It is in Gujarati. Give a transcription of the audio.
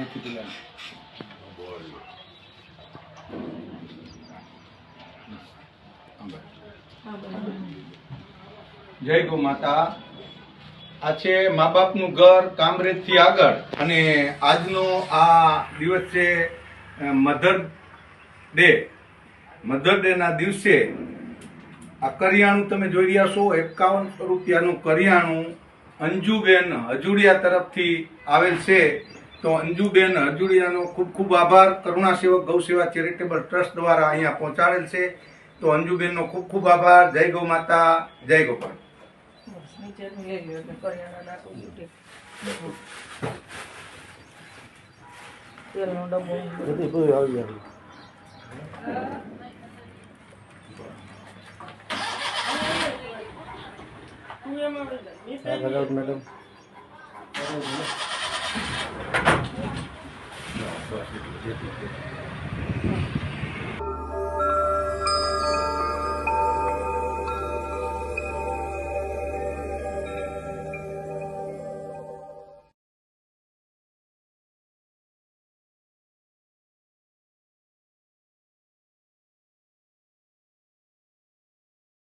અહીંથી પેલા જય ગો માતા. આ છે મા બાપનું ઘર કામરેજથી આગળ અને આજનો આ દિવસ છે મધર ડે. મધર ડેના દિવસે આ કરિયાણું તમે જોઈ રહ્યા છો, એકાવન રૂપિયાનું કરિયાણું અંજુબેન હજુડિયા તરફથી આવેલ છે. તો અંજુબેન હજુડિયાનો ખૂબ ખૂબ આભાર. કરુણા સેવક ગૌ સેવા ચેરિટેબલ ટ્રસ્ટ દ્વારા અહીંયા પહોંચાડેલ છે. તો અંજુબેનનો ખૂબ ખૂબ આભાર. જય ગૌ માતા, જય ગોપાલ. નીચેનું